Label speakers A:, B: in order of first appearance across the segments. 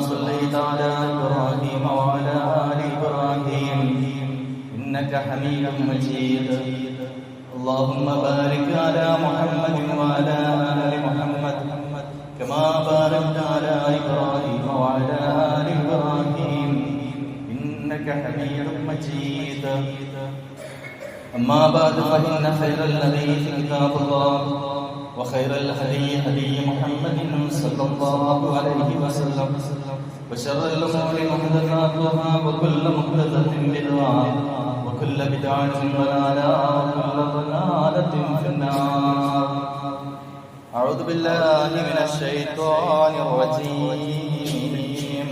A: صليت على إبراهيم وعلى آل إبراهيم. إنك حميد مجيد. اللهم بارك على محمد وعلى آل محمد. كما باركت على إبراهيم وعلى آل إبراهيم. إنك حميد مجيد. أما بعد فإن خير الحديث كتاب الله. وخير الهدي هدي محمد صلى الله عليه وسلم وشر الأمور محدثاتها وكل محدثة بدعة وكل بدعة ضلالة وكل ضلالة في النار أعوذ بالله من الشيطان الرجيم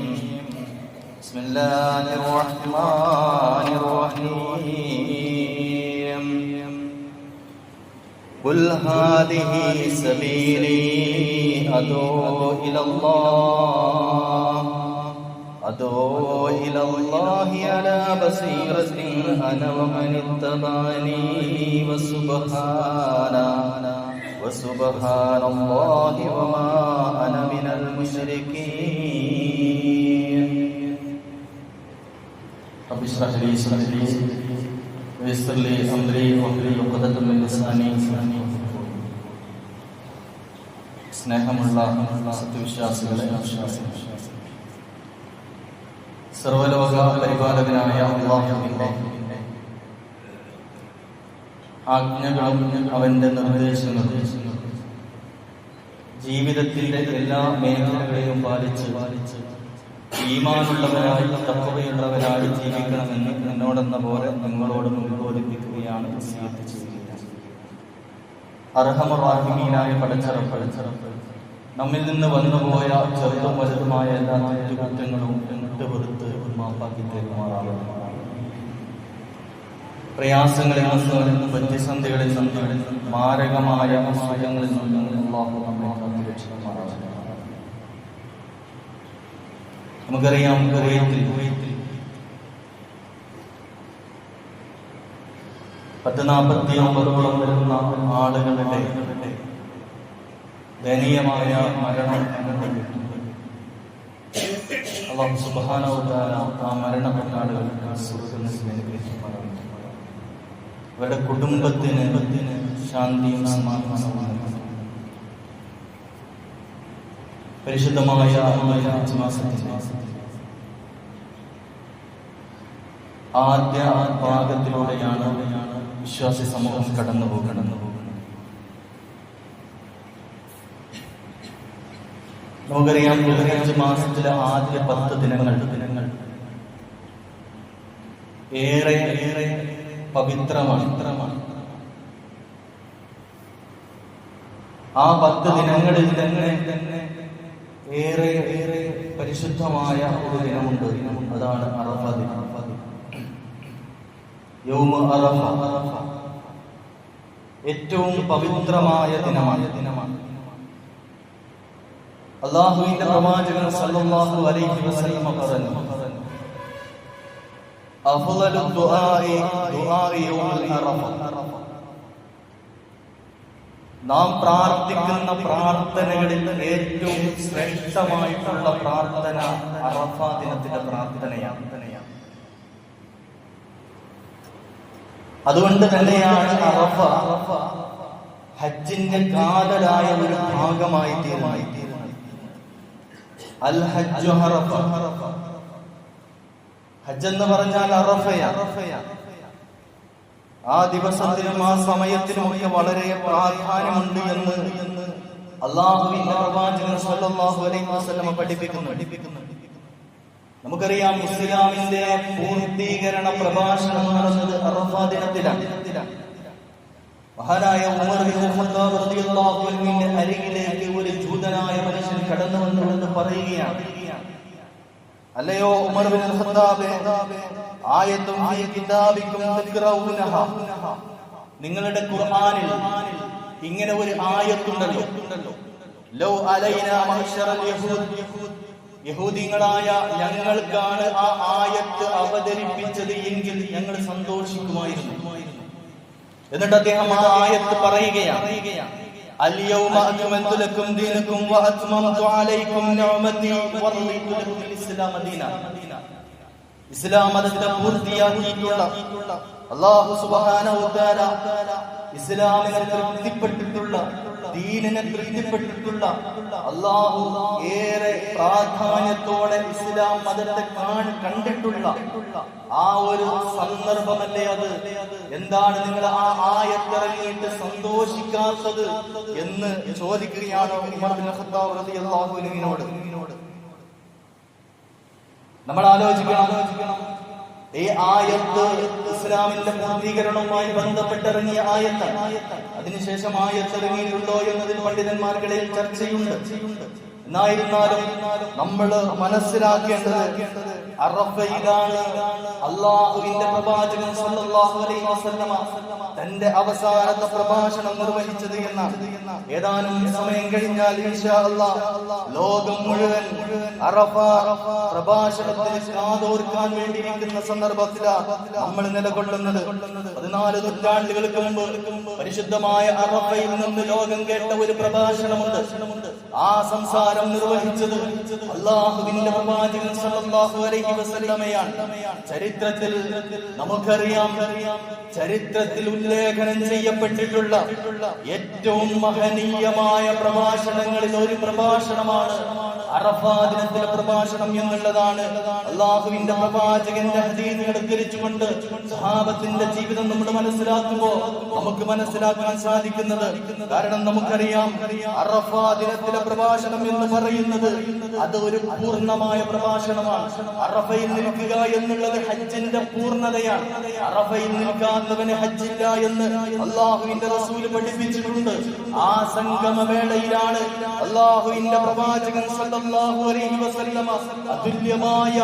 A: بسم الله الرحمن الرحيم قل هذه سبيلي أدعو إلى الله. أدعو إلى الله على بصيرة أنا ومن اتبعني وسبحان. وسبحان الله وما أنا من المشركين. رب اشرح لي صدري. ويسر لي امري واحلل عقدة من لساني സ്നേഹമുള്ള സത്യവിശ്വാസികളെ സർവലോക പരിപാലകനായ അള്ളാഹുവിന്റെ ആജ്ഞകളും അവന്റെ നിർദ്ദേശങ്ങളും ജീവിതത്തിന്റെ എല്ലാ മേഖലകളെയും പാലിച്ച് പാലിച്ച് ഈമാനുള്ളവരായി തത്വതയുള്ളവരായി ജീവിക്കണമെന്ന് എന്നോടെന്ന പോലെ നിങ്ങളോട് ചെയ്യുന്നത് അർഹമറാഹിമീനായ പടച്ചറപ്പ് പടച്ചറപ്പ് നമ്മിൽ നിന്ന് വന്നുപോയ ചെറുതും വലുതുമായ എല്ലാ തെറ്റുകുറ്റങ്ങളും വെറുത്ത് മാപ്പാക്കി തരുമാറാകുന്നു പ്രയാസങ്ങളിൽ നിന്നും പ്രതിസന്ധികളിൽ നിന്നും മാരകമായ അസുഖങ്ങളിൽ നിന്നും അള്ളാഹു നമ്മെ നമുക്കറിയാം കുവൈത്തിൽ പത്ത് നാൽപ്പത്തി ഒമ്പതോളം വരുന്ന ആളുകളുടെ ദയനീയമായ മരണം അള്ളാഹു സുബാനവുദ്ദാല ആ മരണപ്പെട്ട ആളുകൾക്ക് അവരുടെ കുടുംബത്തിന് ശാന്തിയും സമാധാനവും പരിശുദ്ധമായ ആദ്യ ഭാഗത്തിലൂടെയാണ് വിശ്വാസി സമൂഹം കടന്നു പോകുന്നത് നമുക്കറിയാം പതിനഞ്ച് മാസത്തിലെ ആദ്യ പത്ത് ദിനങ്ങൾ. ദിനങ്ങൾ. ഏറെ ഏറെ പവിത്രമാണ്. ഇത്രമാണ് ആ പത്ത് ദിനങ്ങളിൽ തന്നെ തന്നെ ഏറെ ഏറെ പരിശുദ്ധമായ ഒരു ദിനമുണ്ട്. അതാണ് അറഫ ദിനം യൗമ അറഫ. അറഫ ഏറ്റവും പവിത്രമായ ദിനമാണ്. ദിനമാണ് അള്ളാഹുവിന്റെ പ്രവാചകൻ സല്ലല്ലാഹു അലൈഹി വസല്ലം പറഞ്ഞു അഫ്ളലു ദുആഇ ദുആഇ അറഫ അറഫ. നാം പ്രാർത്ഥിക്കുന്ന പ്രാർത്ഥനകളിൽ ഏറ്റവും ശ്രേഷ്ഠമായിട്ടുള്ള പ്രാർത്ഥന അറഫ ദിനത്തിന്റെ പ്രാർത്ഥനയാണ്. അതുകൊണ്ട് തന്നെയാണ് അറഫ ഹജ്ജിന്റെ കാതലായ ഒരു ഭാഗമായി തീരുമാനിത്തീരുന്നത് അൽ ഹജ്ജു ഹറഫ ഹജ്ജ് എന്ന് പറഞ്ഞാൽ അറഫയ ആ ദിവസത്തിനും ആ സമയത്തിനും ഒക്കെ വളരെ പ്രാധാന്യമുണ്ട് എന്ന് അള്ളാഹുവിന്റെ പ്രവാചകൻ സല്ലല്ലാഹു അലൈഹി വസല്ലം പഠിപ്പിക്കുന്നു. നമുക്കറിയാം ഇസ്ലാമിന്റെ പൂർത്തീകരണ പ്രഭാഷണം നടന്നത് അറഫ ദിനത്തിലാണ്. മഹാനായ ഉമർ ബിൻ ഖത്താബ് റളിയല്ലാഹു അൻഹുവിന്റെ അരികിലേക്ക് ഒരു ജൂതനായ മനുഷ്യൻ കടന്നു വന്നുകൊണ്ട് പറയുകയാണ്. അല്ലയോ ഉമർ ഖത്താബ്? ആയത്തും ഫീ കിതാബിക്കും തഖറഊനഹ നിങ്ങളുടെ ഖുർആനിൽ ഇങ്ങനെ ഒരു ആയത്തുണ്ടല്ലോ ലൗ അലൈന മഹ്ശറൽ യഹൂദ് യഹൂദികളായ ഞങ്ങൾക്കാണ് ആ ആയത്ത് അവതരിപ്പിച്ചത് എങ്കിൽ ഞങ്ങൾ സന്തോഷിക്കുമായിരുന്നു എന്നിട്ട് അദ്ദേഹം ആ ആയത്ത് പറയുകയാണ് اليوم أكملت لكم دينكم وأتممت عليكم نعمتي ورضيت لكم الإسلام دينا ഇസ്ലാം മതത്തെ പൂർത്തിയാക്കിയിട്ടുള്ള അള്ളാഹു സുബാന ഇസ്ലാമിനെ തൃപ്തിപ്പെട്ടിട്ടുള്ള ദീനിനെ തൃപ്തിപ്പെട്ടിട്ടുള്ള അള്ളാഹു ഏറെ പ്രാധാന്യത്തോടെ ഇസ്ലാം മതത്തെ കാണി കണ്ടിട്ടുള്ള ആ ഒരു സന്ദർഭമല്ലേ അത്? എന്താണ് നിങ്ങൾ ആ ആയത്തിറങ്ങിയിട്ട് സന്തോഷിക്കാത്തത് എന്ന് ചോദിക്കുകയാണ് ഉമർ ബിൻ ഖത്താബ് റളിയല്ലാഹു അൻഹുവിനോട്. നമ്മൾ ആലോചിക്കണം ഈ ആയത്ത് ഇസ്ലാമിന്റെ പൂർത്തീകരണവുമായി ബന്ധപ്പെട്ടിറങ്ങിയ ആയത്ത്. അതിനുശേഷം ആയത്ത് ഇറങ്ങിയിട്ടുണ്ടോ എന്നതിൽ പണ്ഡിതന്മാർക്കിടയിൽ ചർച്ചയുണ്ട്. എന്നായിരുന്നാലും നമ്മൾ മനസ്സിലാക്കേണ്ടത് പ്രവാചകൻ സല്ലല്ലാഹു അലൈഹി വസല്ലമ തന്റെ അവസാനത്തെ പ്രഭാഷണം നിർവഹിച്ചത് എന്നാണ്. ഏതാനും സമയം കഴിഞ്ഞാൽ ഇൻഷാ ലോകം മുഴുവൻ അറഫ പ്രഭാഷണത്തിന് കാതോർക്കാൻ വേണ്ടിയിരിക്കുന്ന സന്ദർഭത്തിലാണ് നമ്മൾ നിലകൊള്ളുന്നത്. പതിനാല് നൂറ്റാണ്ടുകൾക്ക് മുമ്പ് പരിശുദ്ധമായ അറഫയിൽ നിന്ന് ലോകം കേട്ട ഒരു പ്രഭാഷണമുണ്ട്. ആ സംസാരം നിർവഹിച്ചത് അള്ളാഹുവിന്റെ പ്രവാചകൻ സല്ലല്ലാഹു അലൈഹി വസല്ലമയാണ്. ചരിത്രത്തിൽ നമുക്കറിയാം ചരിത്രത്തിൽ ഉല്ലേഖനം ചെയ്യപ്പെട്ടിട്ടുള്ള ഏറ്റവും മഹനീയമായ പ്രഭാഷണങ്ങളിൽ ഒരു പ്രഭാഷണമാണ് അറഫാദിനത്തിലെ പ്രഭാഷണം എന്നുള്ളതാണ്. അള്ളാഹുവിന്റെ പ്രവാചകന്റെ ഹദീസുകൾ ഉദ്ധരിച്ചുകൊണ്ട് സഹാബത്തിന്റെ ജീവിതം നമ്മൾ മനസ്സിലാക്കുമ്പോൾ നമുക്ക് മനസ്സിലാക്കാൻ സാധിക്കുന്നത്. കാരണം നമുക്കറിയാം അറഫാദിനത്തിലെ പ്രഭാഷണം എന്ന് പറയുന്നത് അത് ഒരു പൂർണമായ പ്രഭാഷണമാണ്. അറഫയിൽ നിൽക്കുക എന്നുള്ളത് ഹജ്ജിന്റെ പൂർണതയാണ്. അറഫയിൽ നിൽക്കാത്തവന് ഹജ്ജില്ല എന്ന് അള്ളാഹുവിന്റെ റസൂൽ പഠിപ്പിച്ചിട്ടുണ്ട്. ആ സംഗമവേളയിലാണ് അള്ളാഹുവിന്റെ പ്രവാചകൻ സല്ലല്ലാഹു അലൈഹി വസല്ലമ അതുല്യമായ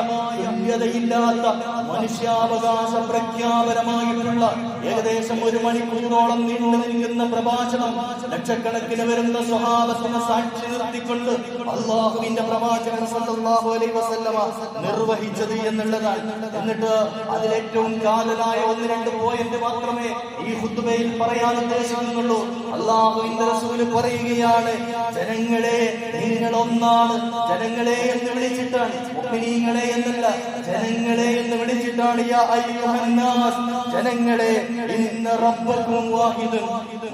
A: തുല്യതയില്ലാത്ത മനുഷ്യാവകാശ പ്രഖ്യാപനമായിട്ടുള്ള ഏകദേശം ഒരു മണിക്കൂറോളം നീണ്ടു നിൽക്കുന്ന പ്രഭാഷണം ലക്ഷക്കണക്കിന് വരുന്ന സ്വഭാവത്തിന് സാക്ഷി നിർത്തിക്കൊണ്ട് അള്ളാഹുവിന്റെ പ്രവാചകൻ സല്ലല്ലാഹു അലൈഹി വസല്ലമ നിർവഹിച്ചത് എന്നുള്ളതാണ്. എന്നിട്ട് അതിലേറ്റവും കാലനായ ഒന്ന് രണ്ട് പോയിന്റ് മാത്രമേ ഈ ഹുദ്ബയിൽ പറയാൻ ഉദ്ദേശിക്കുന്നുള്ളൂ. അള്ളാഹുവിന്റെ റസൂൽ പറയുകയാണ് ജനങ്ങളെ നിങ്ങൾ ഒന്നാണ് ജനങ്ങളെ എന്ന് വിളിച്ചിട്ടാണ്. മുഅ്മിനീങ്ങളെ എന്നല്ല ജനങ്ങളെ എന്ന് വിളിച്ചിട്ടാണ് യാ അയ്യുഹന്നാസ്. ജനങ്ങളെ ഇന്ന റബ്ബക്കും വാഹിദുൻ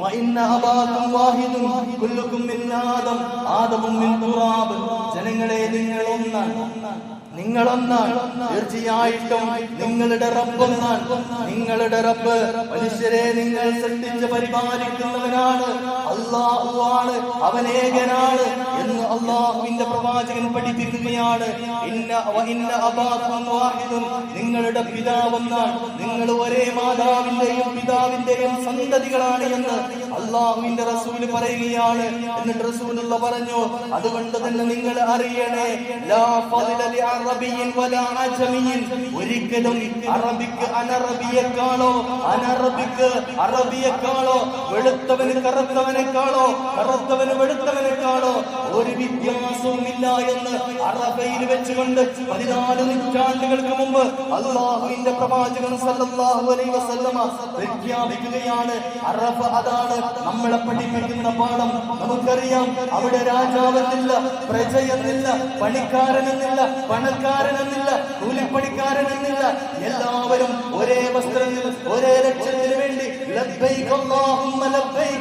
A: വ ഇന്ന അബാക്കും കുല്ലുക്കും മിൻ ആദം ആദമും മിൻ തുറാബ്. ജനങ്ങളെ നിങ്ങൾ ഒന്നാണ് നിങ്ങളൊന്നാണ് തീർച്ചയായിട്ടും നിങ്ങളുടെ റബ്ബൊന്നാണ് നിങ്ങളുടെ റബ്ബ്. മനുഷ്യരെ നിങ്ങൾ സൃഷ്ടിച്ച് പരിപാലിക്കുന്നവനാണ്. അള്ളാഹുവാണ് അവനേകനാണ് എന്ന് അള്ളാഹുവിന്റെ പ്രവാചകൻ പഠിപ്പിക്കുകയാണ്. നിങ്ങളുടെ പിതാവെന്നാണ് നിങ്ങൾ ഒരേ മാതാവിന്റെയും പിതാവിന്റെയും സന്തതികളാണ് എന്ന് അള്ളാഹുവിന്റെ റസൂൽ പറയുകയാണ്. എന്നിട്ട് റസൂലുള്ള പറഞ്ഞു അതുകൊണ്ട് തന്നെ നിങ്ങൾ അറിയണേ ലാ ഒരിക്കലും അറബിക്ക് അനറബിയെക്കാളോ അനറബിക്ക് അറബിയെക്കാളോ വെളുത്തവന് കറുത്തവനെക്കാളോ കറുത്തവന് വെളുത്തവനെക്കാളോ ഒരു വ്യത്യാസവും ഇല്ല എന്ന് അറബയിൽ വെച്ചുകൊണ്ട് പതിനാല് നൂറ്റാണ്ടുകൾക്ക് മുമ്പ് അള്ളാഹുവിന്റെ പ്രവാചകൻ സല്ലല്ലാഹു അലൈഹി വസല്ലമ പ്രഖ്യാപിക്കുകയാണ് അറബ് അതാണ് നമ്മളെ പഠിപ്പിക്കുന്ന പാഠം. നമുക്കറിയാം അവിടെ രാജാവെന്നില്ല പ്രജയെന്നില്ല പണിക്കാരനെന്നില്ല പണക്കാരനെന്നില്ല കൂലിപ്പണിക്കാരനെന്നില്ല. എല്ലാവരും ഒരേ വസ്ത്രത്തിൽ ഒരേ ലക്ഷ്യത്തിന് വേണ്ടി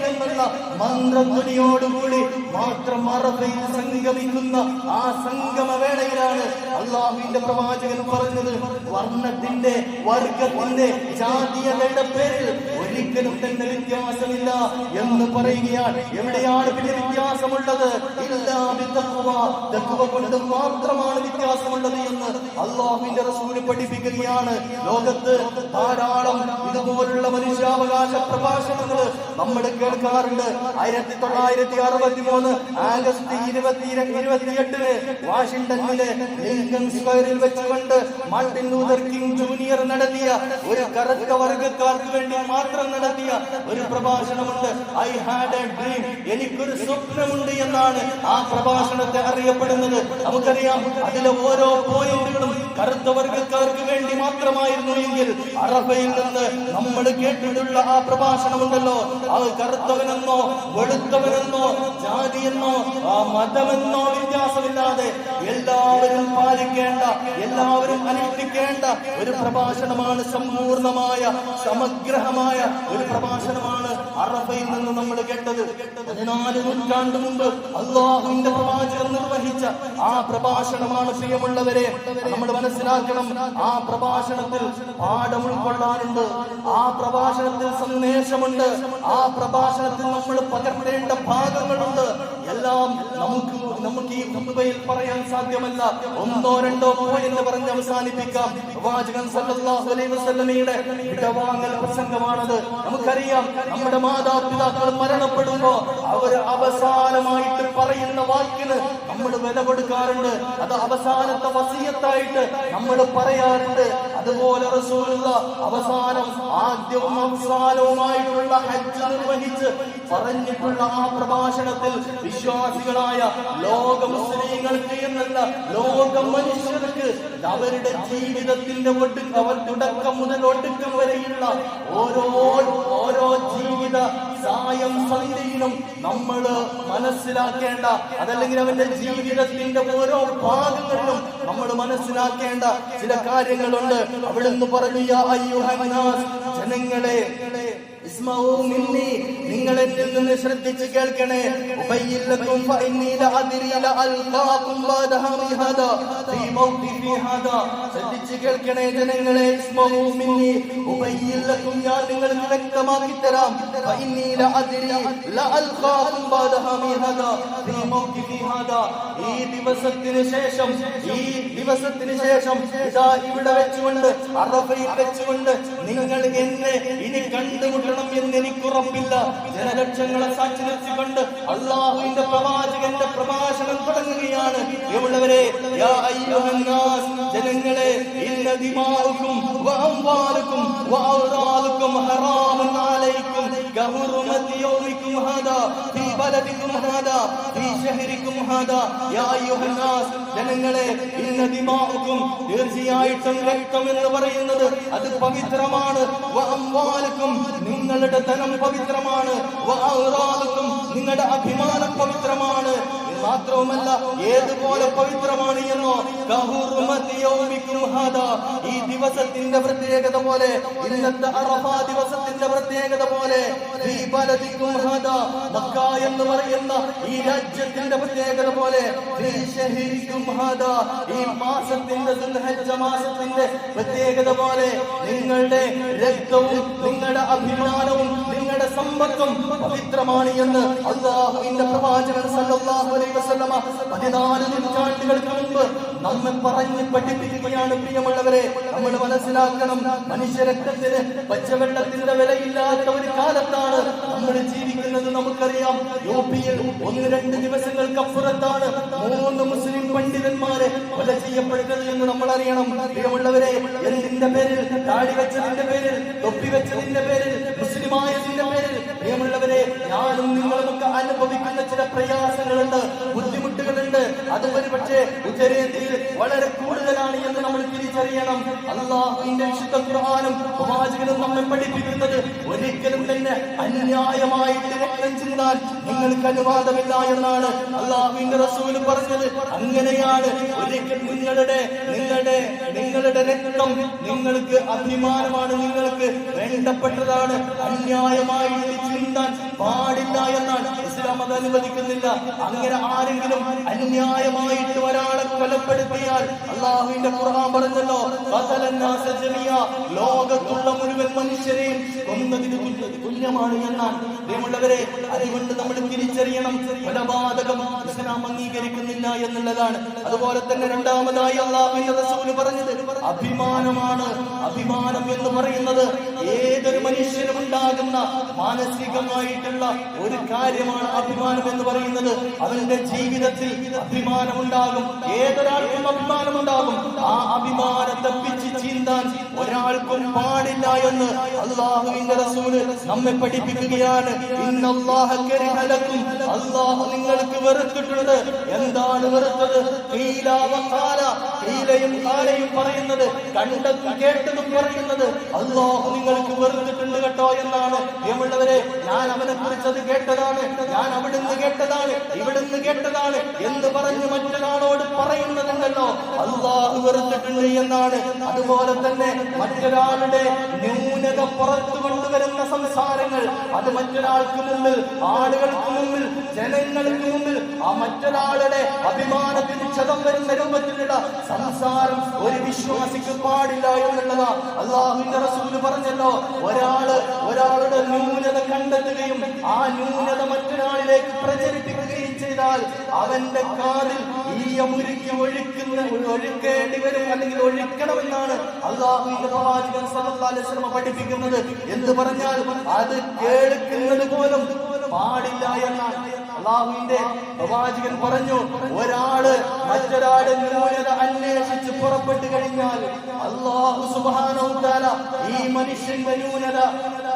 A: എന്നുള്ള മന്ത്രധ്വനിയോടുകൂടി മാത്രം അറബയിൽ സംഗമിക്കുന്ന ആ സംഗമ വേളയിലാണ് അള്ളാഹുവിന്റെ പ്രവാചകൻ പറഞ്ഞത്. വർണത്തിന്റെ വർഗത്തിന്റെ ജാതീയതയുടെ പേരിൽ ഒരിക്കലും തന്നെ വ്യത്യാസമില്ല എന്ന് പറയുകയാണ്. എവിടെയാണ് പിന്നെ വ്യത്യാസമുള്ളത്? കൊണ്ട് മാത്രമാണ് വ്യത്യാസമുള്ളത് എന്ന് അള്ളാഹുവിന്റെ റസൂൽ പഠിപ്പിക്കുകയാണ്. ലോകത്ത് ധാരാളം ഇതുപോലുള്ള മനുഷ്യാവകാശ പ്രഭാഷണങ്ങൾ നമ്മൾ കേൾക്കാറുണ്ട്. ആയിരത്തി തൊള്ളായിരത്തി അറുപത്തി മൂന്ന് ആഗസ്റ്റ് ഇരുപത്തി ഇരുപത്തിയെട്ടിന് വാഷിംഗ്ടണിലെ ലിങ്കൺ സ്ക്വയറിൽ വെച്ചുകൊണ്ട് മാർട്ടിൻ ലൂതർ കിങ് ജൂനിയർ നടത്തിയ ഒരു കറ കറുത്ത വർഗക്കാർക്ക് വേണ്ടി മാത്രം നടത്തിയ ഒരു പ്രഭാഷണമുണ്ട്. ഐ ഹാഡ് എ ഡ്രീം എനിക്കൊരു സ്വപ്നമുണ്ട് എന്നാണ് ആ പ്രഭാഷണത്തെ അറിയപ്പെടുന്നത്. നമുക്കറിയാം അതിലെ ഓരോ പോയിന്റുകളും കറുത്ത വർഗക്കാർക്ക് വേണ്ടി മാത്രമായിരുന്നു എങ്കിൽ അറബയിൽ നിന്ന് നമ്മൾ കേട്ടിട്ടുള്ള ആ പ്രഭാഷണമുണ്ടല്ലോ. അത് കറുത്തവനെന്നോ വെളുത്തവനെന്നോ ജാതിയെന്നോ മതമെന്നോ വ്യത്യാസമില്ലാതെ എല്ലാവരും പാലിക്കേണ്ട എല്ലാവരും അനുഷ്ഠിക്കേണ്ട ഒരു പ്രഭാഷണമാണ് സമ്പൂർണമായ സമഗ്രഹമായ ഒരു പ്രഭാഷണമാണ് അറഫയിൽ നിന്ന് നമ്മൾ കേട്ടത്. പതിനാല് നൂറ്റാണ്ട് മുമ്പ് അള്ളാഹുവിന്റെ പ്രവാചകൻ നിർവഹിച്ച ആ പ്രഭാഷണമാണ് പ്രിയമുള്ളവരെ. നമ്മൾ മനസ്സിലാക്കണം ആ പ്രഭാഷണത്തിൽ പാഠം ഉൾക്കൊള്ളാനുണ്ട്. ആ പ്രഭാഷണത്തിൽ സന്ദേശമുണ്ട്. ആ പ്രഭാഷണത്തിൽ നമ്മൾ പകർത്തേണ്ട ഭാഗങ്ങളുണ്ട്. എല്ലാം നമുക്ക് നമുക്ക് ഈ ഖുത്ബയിൽ പറയാൻ സാധ്യമല്ല. ഒന്നോ രണ്ടോ എന്ന് പറഞ്ഞ് അവസാനിപ്പിക്കാം. പ്രവാചകൻ സല്ലല്ലാഹു അലൈഹി വസല്ലമയുടെ വിടവാങ്ങൽ പ്രസംഗമാണത്. നമുക്കറിയാം നമ്മുടെ മാതാപിതാക്കൾ മരണപ്പെടുമ്പോ അവർ അവസാനമായിട്ട് പറയുന്ന വാക്കിന് നമ്മൾ വില കൊടുക്കാറുണ്ട്. അത് അവസാനത്തെ വസീയത്തായിട്ട് നമ്മൾ പറയാറുണ്ട്. അതുപോലെ റസൂലുള്ള അവസാനം ആദ്യവും അവസാനവുമായിട്ടുള്ള ഹജ്ജ് നിർവഹിച്ച് പറഞ്ഞിട്ടുള്ള ആ പ്രഭാഷണത്തിൽ വിശ്വാസികളായ ലോക മുസ്ലിങ്ങൾക്ക് എന്നല്ല ലോക മനുഷ്യർക്ക് അവരുടെ ജീവിതത്തിന്റെ ഒടുക്കം അവർ തുടക്കം മുതൽ ഒടുക്കം വരെയുള്ള ഓരോ ഓരോ ജീവിത സായം സന്ധ്യയിലും നമ്മൾ മനസ്സിലാക്കേണ്ട അതല്ലെങ്കിൽ അവന്റെ ജീവിതത്തിന്റെ ഓരോ ഭാഗങ്ങളിലും നമ്മൾ മനസ്സിലാക്കേണ്ട ചില കാര്യങ്ങളുണ്ട്. അവിടുന്ന് പറഞ്ഞു ജനങ്ങളെ നിങ്ങൾ എന്നിൽ നിന്ന് ശ്രദ്ധിച്ച് കേൾക്കണേ. കേൾക്കണേ ജനങ്ങളെ ഞാൻ നിങ്ങൾക്ക് വ്യക്തമാക്കി തരാം. ഈ ദിവസത്തിന് ശേഷം ഈ ദിവസത്തിന് ശേഷം ഇതാ ഇവിടെ വെച്ചുകൊണ്ട് അറഫയിൽ വെച്ചുകൊണ്ട് നിങ്ങൾ എന്നെ ഇനി കണ്ടുമുട്ടണം. എന്ന് എനിക്ക് ഉറപ്പില്ല ജനലക്ഷങ്ങളെ സാക്ഷി നിർത്തിക്കൊണ്ട് അള്ളാഹുവിന്റെ പ്രവാചകന്റെ പ്രഭാഷണം തുടങ്ങുകയാണ്. അയ്യുഹന്നാസ് ജനങ്ങളെ ഇന്ന ദിമാഉക്കും വഅംവാലുക്കും വഅൗറാലുക്കും ഹറാമുൻ يومكم هذا في بلدكم هذا في شهركم هذا يا أيها الناس ജനങ്ങളെ ഇന്ന് ദിമാക്കും തീർച്ചയായിട്ടും രക്തം എന്ന് പറയുന്നത് അത് പവിത്രമാണ്. നിങ്ങളുടെ ധനം പവിത്രമാണ്. നിങ്ങളുടെ അഭിമാനം പവിത്രമാണ്. മാത്രവുമല്ല ഏതുപോലെ പവിത്രമാണ് എന്നോ ഈ ദിവസത്തിന്റെ പ്രത്യേകത പോലെ ഇന്നത്തെ അറഫ ദിവസത്തിന്റെ പ്രത്യേകത പോലെ എന്ന് പറയുന്ന ഈ രാജ്യത്തിന്റെ പ്രത്യേകത പോലെ ഈ മാസത്തിന്റെ മാസത്തിന്റെ പ്രത്യേകത പോലെ നിങ്ങളുടെ രക്തവും നിങ്ങളുടെ അഭിമാനവും സമ്പത്തും പവിത്രമാണ് എന്ന് അള്ളാഹുവിന്റെ പ്രവാചകൻ സല്ലല്ലാഹു അലൈഹി പതിനാല് നൂറ്റാണ്ടുകൾക്ക് മുമ്പ് നമ്മെ പറഞ്ഞ് പഠിപ്പിക്കുകയാണ് പ്രിയമുള്ളവരെ. നമ്മൾ മനസ്സിലാക്കണം മനുഷ്യരക്തത്തിന് പച്ചവെള്ളത്തിന്റെ വിലയില്ലാത്ത ഒരു കാലത്താണ് നമ്മൾ ജീവിക്കുന്നത് നമുക്കറിയാം. യു പിയിൽ ഒന്ന് രണ്ട് ദിവസങ്ങൾക്കപ്പുറത്താണ് മൂന്ന് മുസ്ലിം പണ്ഡിതന്മാരെ കൊല ചെയ്യപ്പെടുന്നത് എന്ന് നമ്മൾ അറിയണം. പ്രിയമുള്ളവരെ എന്തിന്റെ പേരിൽ? താടി വെച്ചതിന്റെ പേരിൽ തൊപ്പി വെച്ചതിന്റെ പേരിൽ പേരിൽ പ്രിയമുള്ളവരെ ഞാനും നിങ്ങളുമൊക്കെ അനുഭവിക്കുന്ന ചില പ്രയാസങ്ങളുണ്ട്. ബുദ്ധിമുട്ടുകളുണ്ട് അത് ഒരു പക്ഷേ ഉത്തരേന്ത്യയിൽ വളരെ കൂടുതലാണ് എന്ന് നമ്മൾ തിരിച്ചറിയണം. അള്ളാഹുവിന്റെ വിശുദ്ധ ഖുർആനും പ്രവാചകനും നമ്മെ പഠിപ്പിക്കുന്നത് ഒരിക്കലും തന്നെ അന്യായമായിട്ട് ചെയ്താൽ നിങ്ങൾക്ക് അനുവാദമില്ല എന്നാണ് അള്ളാഹുവിന്റെ റസൂൽ പറഞ്ഞത്. അങ്ങനെയാണ് ഒരിക്കൽ നിങ്ങളുടെ നിങ്ങളുടെ നിങ്ങളുടെ രക്തം നിങ്ങൾക്ക് അഭിമാനമാണ് നിങ്ങൾക്ക് വേണ്ടപ്പെട്ടതാണ്. അന്യായമായിട്ട് ചിന്താൻ പാടില്ല എന്നാണ് ഇസ്ലാം അത് അനുവദിക്കുന്നില്ല. അങ്ങനെ ആരെങ്കിലും അന്യായമായിട്ട് ഒരാളെ കൊലപ്പെടുത്തിയാൽ അള്ളാഹുവിന്റെ ഖുർആൻ പറഞ്ഞല്ലോ ലോകത്തുള്ള മുഴുവൻ മനുഷ്യരെയും കൊന്നതിന് തുല്യ- തുല്യമാണ് എന്നാണ്. പ്രിയമുള്ളവരെ അതുകൊണ്ട് നമ്മൾ തിരിച്ചറിയണം. കൊലപാതകം ഇസ്ലാം അംഗീകരിക്കുന്നില്ല എന്നുള്ളതാണ്. അതുപോലെ തന്നെ രണ്ടാമതായി അള്ളാഹുവിന്റെ റസൂൽ പറഞ്ഞത് അഭിമാനമാണ് അഭിമാനം എന്ന് പറയുന്നത് ഏതൊരു മനുഷ്യനും ഉണ്ടാകുന്ന മാനസികമായിട്ടുള്ള ഒരു കാര്യമാണ് അഭിമാനം എന്ന് പറയുന്നത്. അവന്റെ ജീവിതത്തിൽ അഭിമാനമുണ്ടാകും ഏതൊരാൾക്കും അഭിമാനമുണ്ടാകും ആ അഭിമാനത്തെ പിച്ച് ചീന്താൻ ഒരാൾക്കും പാടില്ല എന്ന് അള്ളാഹുവിന്റെ റസൂൽ നമ്മെ പഠിപ്പിക്കുകയാണ് ഇന്നല്ലാഹ കരിഹ ലക്കും. അള്ളാഹു നിങ്ങൾക്ക് വെറുത്തിട്ടുണ്ട്. എന്താണ് വെറുത്തത്? ഖീല. വഖാല. ഖീലയും ഖാലയും പറയുന്നത് കണ്ടതും കേട്ടതും പറയുന്നത് അള്ളാഹു നിങ്ങൾക്ക് വെറുത്തിട്ടുണ്ട് കേട്ടോ എന്നാണ്. പ്രിയമുള്ളവരെ ഞാൻ അവനെ കുറിച്ചത് കേട്ടതാണ്. ഞാൻ അവിടുന്ന് കേട്ടതാണ്. ഇവിടുന്ന് കേട്ടതാണ്. എന്ന് പറഞ്ഞ് മറ്റൊരാളോട് പറയുന്നതുണ്ടല്ലോ. അള്ളാഹു വെറുത്തിട്ടുണ്ട് എന്നാണ്. അതുപോലെ തന്നെ മറ്റൊരാളുടെ ന്യൂനത പുറത്തു കൊണ്ടുവരുന്ന സംസാരങ്ങൾ. അത് മറ്റൊരാൾക്ക് മുമ്പിൽ ആളുകൾക്ക് മുമ്പിൽ ജനങ്ങൾക്ക് മുമ്പിൽ ആ മറ്റൊരാളുടെ അഭിമാനത്തിന് ക്ഷതം വരുന്ന രൂപത്തിലുള്ള സംസാരം ഒരു വിശ്വാസിക്ക് പാടില്ല എന്നുള്ളതാ അള്ളാഹുവിന്റെ റസൂൽ പറഞ്ഞല്ലോ. ഒരാൾ ഒരാളുടെ ന്യൂനത കണ്ടെത്തുകയും ആ ന്യൂനത മറ്റൊരാളിലേക്ക് പ്രചരിപ്പിക്കുകയും ചെയ്താൽ അവന്റെ കാതിൽ ഈയമുരുക്കി ഒഴിക്കുന്ന ഒഴുക്കേണ്ടി വരും അല്ലെങ്കിൽ ഒഴിക്കണമെന്നാണ് സല്ലല്ലാഹു അലൈഹി വസല്ലം പഠിപ്പിക്കുന്നത്. എന്ന് പറഞ്ഞാൽ അത് കേൾക്കുന്നത് പോലും പാടില്ല എന്നാണ് അള്ളാഹുവിന്റെ പ്രവാചകൻ പറഞ്ഞു ഒരാൾ മറ്റൊരാളുടെ ന്യൂനത അന്വേഷിച്ച് പുറപ്പെട്ടു കഴിഞ്ഞാൽ അള്ളാഹു സുബാനോ ഈ മനുഷ്യന്റെ ന്യൂനത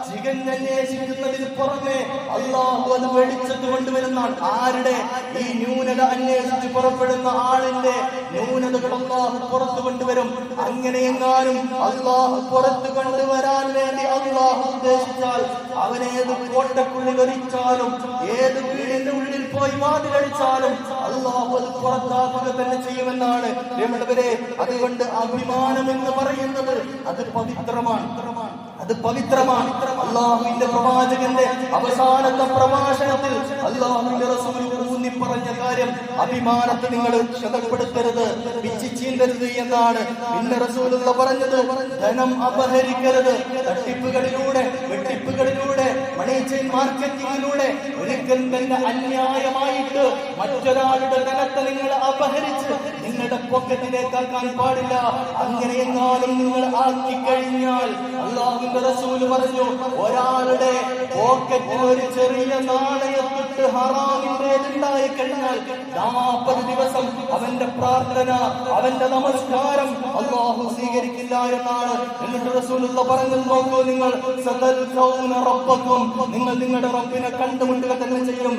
A: ചികഞ്ഞന്വേഷിക്കുന്നതിന് പുറമെ അള്ളാഹു അത് വെളിച്ചത്ത് കൊണ്ടുവരുന്ന ആരുടെ? ഈ ന്യൂനത അന്വേഷിച്ച് പുറപ്പെടുന്ന ആളിന്റെ ന്യൂനതകൾ അള്ളാഹു പുറത്തു കൊണ്ടുവരും. അങ്ങനെ എങ്ങാനും അള്ളാഹു പുറത്തു കൊണ്ടുവരാൻ വേണ്ടി അള്ളാഹു ഉദ്ദേശിച്ചാൽ അവനേത് കോട്ടക്കുള്ളിൽ ഒരിച്ചാലും ഏത് വീടിന്റെ ഉള്ളിൽ പോയി വാതിലടിച്ചാലും പുറത്താക്കുക തന്നെ ചെയ്യുമെന്നാണ് രമണവരെ അതുകൊണ്ട് അഭിമാനം എന്ന് പറയുന്നത് അത് പവിത്രമാണ്. അത് പവിത്രമാണ്. അള്ളാഹുവിന്റെ പ്രവാചകന്റെ അവസാനത്തെ പ്രഭാഷണത്തിൽ അള്ളാഹുവിന്റെ റസൂൽ ഊന്നി പറഞ്ഞ കാര്യം അഭിമാനത്തെ നിങ്ങൾ ക്ഷതപ്പെടുത്തരുത് വിച്ചിച്ചീന്തരുത് എന്നാണ് പിന്നെ റസൂലുള്ള പറഞ്ഞത്. ധനം അപഹരിക്കരുത് തട്ടിപ്പുകളിലൂടെ വെട്ടിപ്പുകളിലൂടെ മണി ചെയിൻ മാർക്കറ്റിംഗിലൂടെ ഒരിക്കൽ തന്നെ അന്യായമായിട്ട് മറ്റൊരാളുടെ ധനത്തെ നിങ്ങൾ അപഹരിച്ച് നിങ്ങളുടെ പോക്കറ്റിലേക്ക് ആക്കാൻ പാടില്ല. അങ്ങനെ എങ്ങാനും നിങ്ങൾ ആക്കി കഴിഞ്ഞാൽ അള്ളാഹുവിന്റെ റസൂൽ പറഞ്ഞു ഒരാളുടെ പോക്കറ്റിൽ ഒരു ചെറിയ നാണയത്തിട്ട് ഹറാമിന്റേതുണ്ടായി കഴിഞ്ഞാൽ നാൽപ്പത് ദിവസം അവന്റെ പ്രാർത്ഥന അവന്റെ നമസ്കാരം അള്ളാഹു സ്വീകരിക്കില്ല എന്നാണ്. എന്നിട്ട് റസൂലുള്ള പറഞ്ഞു നോക്കൂ നിങ്ങൾ റബ്ബക്കും നിങ്ങൾ നിങ്ങളുടെ റബ്ബിനെ കണ്ടുമുട്ടുക തന്നെ ചെയ്യും.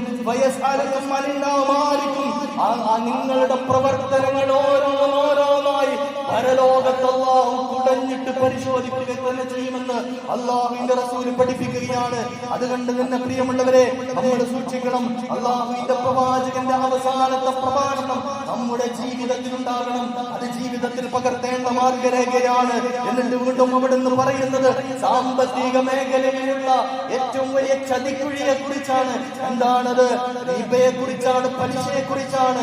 A: നിങ്ങളുടെ പ്രവർത്തനങ്ങൾ ഓരോന്നോരോന്നായി. പരലോകത്ത് പരിശോധിക്കുക തന്നെ ചെയ്യുമെന്ന് അള്ളാഹുവിന്റെ റസൂൽ പഠിപ്പിക്കുകയാണ്. അതുകൊണ്ട് തന്നെ പ്രിയമുള്ളവരെ നമ്മൾ സൂക്ഷിക്കണം അള്ളാഹുവിന്റെ പ്രവാചകന്റെ അവസാനത്തെ പ്രഭാഷണം നമ്മുടെ ജീവിതത്തിൽ ഉണ്ടാകണം അത് ജീവിതത്തിൽ പകർത്തേണ്ട മാർഗരേഖയാണ്. എന്നിട്ട് വീണ്ടും അവിടുന്ന് പറയുന്നത് സാമ്പത്തിക മേഖലയിലുള്ള ഏറ്റവും വലിയ ചതിക്കുഴിയെ കുറിച്ചാണ് എന്താണത് റിബയെ കുറിച്ചാണ് പലിശയെ കുറിച്ചാണ്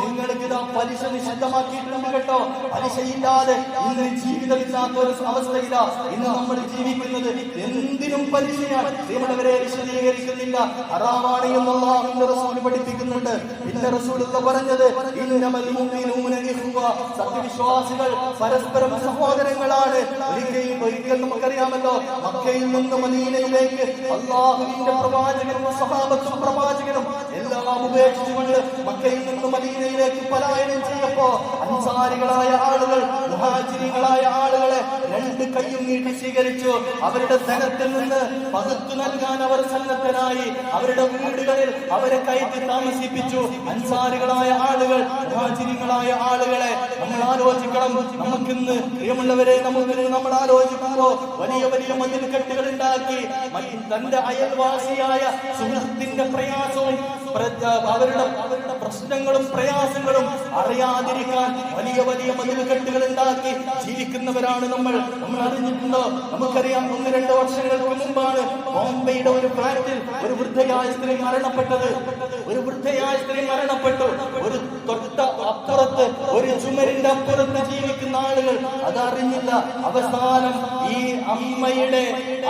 A: നിങ്ങൾക്ക് ഇതാ പലിശ നിഷിദ്ധമാക്കിയിട്ടുണ്ട് കേട്ടോ. പലിശയില്ലാതെ ഇന്ന് ജീവിതമില്ലാത്ത ഒരു അവസ്ഥയില്ല ഇന്ന് നമ്മൾ ജീവിക്കുന്നത്. എന്തിനും പലിശയാണ്. പ്രിയമുള്ളവരെ വിശദീകരിക്കുന്നില്ല. അറാവാണ് എന്നുള്ള റസൂൽ പഠിപ്പിക്കുന്നുണ്ട്. പിന്നെ റസൂൽ പറഞ്ഞത്. സത്യവിശ്വാസികൾ പരസ്പരം സഹോദരങ്ങളാണ്. ഒരിക്കലും നമുക്കറിയാമല്ലോ മക്കയിൽ നിന്ന് മദീനയിലേക്ക് അള്ളാഹുവിന്റെ പ്രവാചകനും സഹാബത്തും പ്രവാചകനും എല്ലാം ഉപേക്ഷിച്ചുകൊണ്ട് മക്കയിൽ നിന്ന് മദീനയിലേക്ക് പലായനം ചെയ്യപ്പോ അൻസാരികളായ ആളുകൾ മുഹാജിരികളായ ആളുകളെ രണ്ട് കൈയും നീട്ടി സ്വീകരിച്ചു. അവരുടെ ധനത്തിൽ നിന്ന് പകുത്തു നൽകാൻ അവർ സന്നദ്ധരായി. അവരുടെ വീടുകളിൽ അവരെ കയറ്റി താമസിപ്പിച്ചു. അൻസാരികളായ ആളുകൾ മുഹാജിരികളായ ആളുകളെ നമ്മൾ ആലോചിക്കണം. നമുക്കിന്ന് പ്രിയമുള്ളവരെ നമുക്ക് നമ്മൾ ആലോചിക്കുമ്പോ വലിയ വലിയ മതിൽ കെട്ടുകൾ ഉണ്ടാക്കി തന്റെ അയൽവാസിയായ സുഹൃത്തിന്റെ പ്രയാസവും പ്ര- അവരുടെ അവരുടെ പ്രശ്നങ്ങളും പ്രയാസങ്ങളും അറിയാതിരിക്കാൻ വലിയ വലിയ മതിലുകെട്ടുകൾ ഉണ്ടാക്കി ജീവിക്കുന്നവരാണ് നമ്മൾ. നമ്മൾ അറിഞ്ഞിട്ടുണ്ടോ? നമുക്കറിയാം ഒന്ന് രണ്ട് വർഷങ്ങൾക്ക് മുമ്പാണ് ബോംബെയുടെ ഒരു ഫ്ലാറ്റിൽ ഒരു വൃദ്ധയായ സ്ത്രീ മരണപ്പെട്ടത്. ഒരു വൃദ്ധയായ സ്ത്രീ മരണപ്പെട്ടു. ഒരു തൊട്ട അപ്പുറത്ത് ഒരു ചുമരിന്റെ അപ്പുറത്ത് ജീവിക്കുന്ന ആളുകൾ. അതറിഞ്ഞില്ല. അവസാനം ഈ അമ്മയുടെ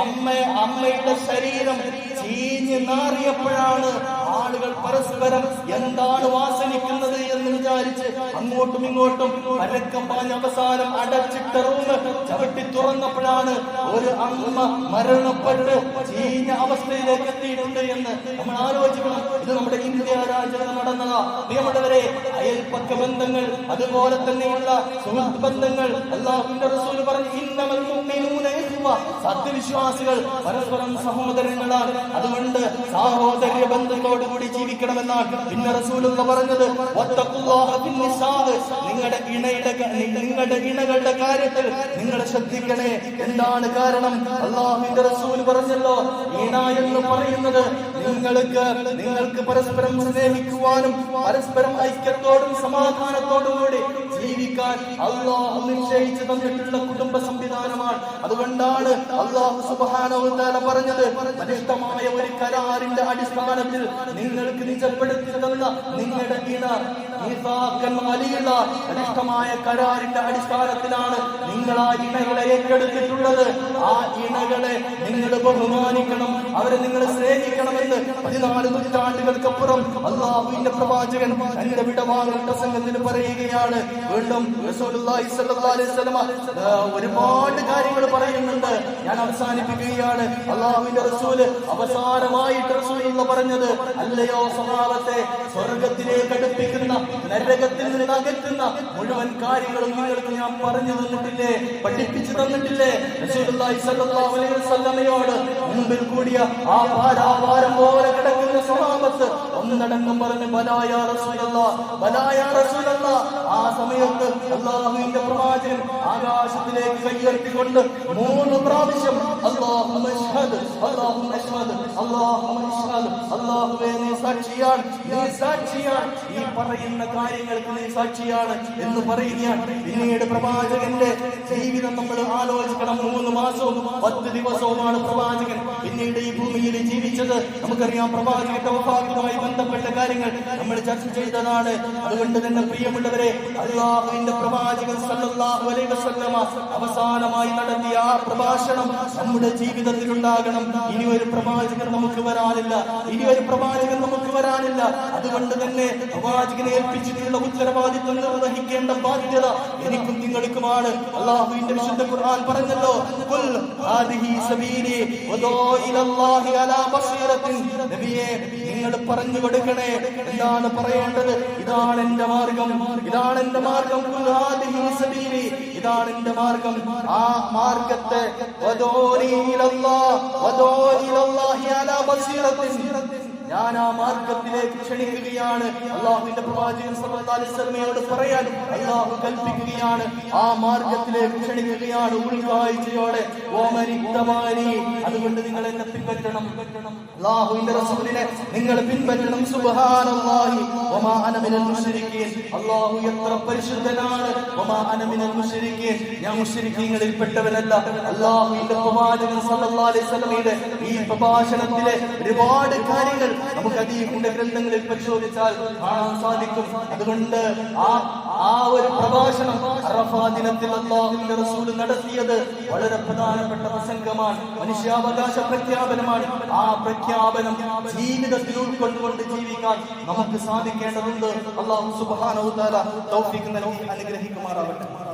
A: അമ്മ അമ്മയുടെ ശരീരം ചീഞ്ഞ് നാറിയപ്പോഴാണ് പരസ്പരം എന്താണ് വാസനിക്കുന്നത് എന്ന് വിചാരിച്ച് അങ്ങോട്ടും ഇങ്ങോട്ടും പരക്കം പറഞ്ഞ അവസാനം അടച്ചിട്ട റൂം ചവിട്ടി തുറന്നപ്പോഴാണ് ഒരു അമ്മ മരണപ്പെട്ട് ചീഞ്ഞ അവസ്ഥയിലേക്ക് എത്തിയിട്ടുണ്ട് എന്ന് നമ്മൾ ആലോചിക്കണം. രാജ്യത്ത് നടന്നതാ. പ്രിയമുള്ളവരെ അയൽപ്പക്ക ബന്ധങ്ങൾ അതുപോലെ തന്നെയുള്ള സുഹൃത്ത് ബന്ധങ്ങൾ റസൂൽ പറഞ്ഞു. സത്യവിശ്വാസികൾ പരസ്പരം സഹോദരങ്ങളാണ്. അതുകൊണ്ട് സാഹോദര്യ ബന്ധത്തോടുകൂടി ജീവിക്കണമെന്നാണ് പിന്നെ റസൂലുള്ള പറഞ്ഞത്. നിങ്ങളുടെ ഇണയുടെ നിങ്ങളുടെ ഇണകളുടെ കാര്യത്തിൽ നിങ്ങൾ ശ്രദ്ധിക്കണേ. എന്താണ് കാരണം? അള്ളാഹുവിന്റെ റസൂൽ പറഞ്ഞല്ലോ ഇണ എന്ന് പറയുന്നത് നിങ്ങൾക്ക് നിങ്ങൾക്ക് പരസ്പരം സ്നേഹിക്കുവാനും പരസ്പരം ഐക്യത്തോടും സമാധാനത്തോടും കൂടി ജീവിക്കാൻ അള്ളാഹു നിശ്ചയിച്ചു തന്നിട്ടുള്ള കുടുംബ സംവിധാനമാണ്. അതുകൊണ്ടാണ് അള്ളാഹു സുബാനവും പറഞ്ഞത് അനിഷ്ടമായ ഒരു കരാറിന്റെ അടിസ്ഥാനത്തിൽ നിങ്ങൾക്ക് നിജപ്പെടുത്തി തന്ന നിങ്ങളുടെ മീസാക്കൻ വലിയുള്ള കരാറിന്റെ അടിസ്ഥാനത്തിലാണ് നിങ്ങൾ ആ ഇണകളെ ഏറ്റെടുത്തിട്ടുള്ളത്. ആ ഇണകളെ നിങ്ങൾ ബഹുമാനിക്കണം അവരെ നിങ്ങൾ സ്നേഹിക്കണമെന്ന് പതിനാല് നൂറ്റാണ്ടുകൾക്കപ്പുറം അള്ളാഹുവിന്റെ പ്രവാചകൻ തന്റെ വിടവാങ്ങൽ പ്രസംഗത്തിന് പറയുകയാണ് വീണ്ടും ഒരുപാട് കാര്യങ്ങൾ പറയുന്നുണ്ട്. ഞാൻ അവസാനിപ്പിക്കുകയാണ്. അള്ളാഹുവിന്റെ റസൂൽ അവസാനമായിട്ട് റസൂൽ എന്ന് പറഞ്ഞത് അല്ലയോ സ്വഭാവത്തെ സ്വർഗത്തിലേക്ക് അടുപ്പിക്കുന്ന നരകത്തിൽ നിന്ന് അകറ്റുന്ന മുഴുവൻ കാര്യങ്ങളും നിങ്ങൾക്ക് ഞാൻ പറഞ്ഞു തന്നിട്ടില്ലേ പഠിപ്പിച്ചു തന്നിട്ടില്ലേ? റസൂലുള്ളാഹി സ്വല്ലല്ലാഹു അലൈഹി വസല്ലമയോട് മുമ്പിൽ കൂടിയ ആ പാരാവാരം പോലെ കിടക്കുന്ന സ്വഭാവത്ത് ഒന്നടങ്കം പറഞ്ഞു ബലായ റസൂലല്ല ബലായ റസൂലല്ല. ആ സമയത്ത് അള്ളാഹുവിന്റെ പ്രവാചകൻ ആകാശത്തിലേക്ക് കൈയുയർത്തിക്കൊണ്ട് മൂന്ന് പ്രാവശ്യം സാക്ഷിയാണ് നീ സാക്ഷിയാണ് ഈ പറയുന്ന കാര്യങ്ങൾക്ക് നീ സാക്ഷിയാണ് എന്ന് പറയുകയാണ്. പിന്നീട് പ്രവാചകന്റെ ജീവിതം നമ്മൾ ആലോചിക്കണം. മൂന്ന് മാസവും പത്ത് ദിവസവുമാണ് പ്രവാചകൻ പിന്നീട് ഈ ഭൂമിയിൽ ജീവിച്ചത്. നമുക്കറിയാം പ്രവാചകന്റെ വഫാത്തുമായി ബന്ധപ്പെട്ട കാര്യങ്ങൾ നമ്മൾ ചർച്ച ചെയ്തതാണ്. അതുകൊണ്ട് തന്നെ പ്രിയമുള്ളവരെ അള്ളാഹുവിന്റെ പ്രവാചകൻ സല്ലല്ലാഹു അലൈഹി വസല്ലമ അവസാനമായി നടത്തിയ ആ പ്രഭാഷണം നമ്മുടെ ജീവിതത്തിൽ ഉണ്ടാകണം. ഇനി ഒരു പ്രവാചകൻ നമുക്ക് വരാനില്ല. ഇനി ഒരു പ്രവാചകൻ നമുക്ക് വരാനില്ല. അതുകൊണ്ട് തന്നെ പ്രവാചകനെ ഏൽപ്പിച്ചിട്ടുള്ള ഉത്തരവാദിത്വം നിർവഹിക്കേണ്ട ബാധ്യത എനിക്കും നിങ്ങൾക്കുമാണ്. അള്ളാഹുവിന്റെ വിശുദ്ധ ഖുർആൻ പറഞ്ഞല്ലോ "ഖുൽ ഹാദിഹി വദോ ഇലല്ലാഹി അലാ ബസീറത്തിൻ." നബിയേ നിങ്ങൾ പറഞ്ഞു കൊടുക്കണേ. എന്താണ് പറയേണ്ടത്? ഇതാണ് എന്റെ മാർഗം. ഇതാണ് എന്റെ മാർഗം. ഇതാണ് എന്റെ മാർഗം. ആ മാർഗത്തെ വദൂ ഇലല്ലാഹ് വദൂ ഇലല്ലാഹി അലാ ബസീറത്തിൻ. ഞാൻ ആ മാർഗത്തിലേക്ക് ക്ഷണിക്കുകയാണ്. അള്ളാഹുവിന്റെ പ്രവാചകൻ സല്ലല്ലാഹു പറയാൻ അള്ളാഹു കൽപ്പിക്കുകയാണ്. ആ മാർഗത്തിലേക്ക് ക്ഷണിക്കുകയാണ് ഉൾക്കാഴ്ചയോടെ. ഓമരിത്തമാരി അതുകൊണ്ട് നിങ്ങൾ എന്നെ പിൻപറ്റണം. അള്ളാഹുവിന്റെ റസൂലിനെ നിങ്ങൾ പിൻപറ്റണം. സുബ്ഹാനല്ലാഹി. വമാ അന മിനൽ മുശ്രിക്കീൻ. അള്ളാഹു എത്ര പരിശുദ്ധനാണ്. വമാ അന മിനൽ മുശ്രിക്കീൻ. ഞാൻ മുശ്രിക്കീങ്ങളിൽ പെട്ടവനല്ല അള്ളാഹുവിന്റെ പ്രവാചകൻ സല്ലല്ലാഹു അലൈഹി വസല്ലമയുടെ ഈ പ്രഭാഷണത്തിലെ ഒരുപാട് കാര്യങ്ങൾ നമുക്ക് അതീഹിന്റെ ഗ്രന്ഥങ്ങളിൽ പരിശോധിച്ചാൽ കാണാൻ സാധിക്കും. അതുകൊണ്ട് ആ ആ ഒരു പ്രഭാഷണം അറഫാ ദിനത്തിൽ അള്ളാഹുവിന്റെ റസൂൽ നടത്തിയത് വളരെ പ്രധാനപ്പെട്ട പ്രസംഗമാണ്. മനുഷ്യാവകാശ പ്രഖ്യാപനമാണ്. ആ പ്രഖ്യാപനം ജീവിതത്തിൽ ഉൾക്കൊണ്ടുകൊണ്ട് ജീവിക്കാൻ നമുക്ക് സാധിക്കേണ്ടതുണ്ട്. അള്ളാഹു സുബ്ഹാനഹു തൗഫിക്ക് നൽകി അനുഗ്രഹിക്കുമാറാവട്ടെ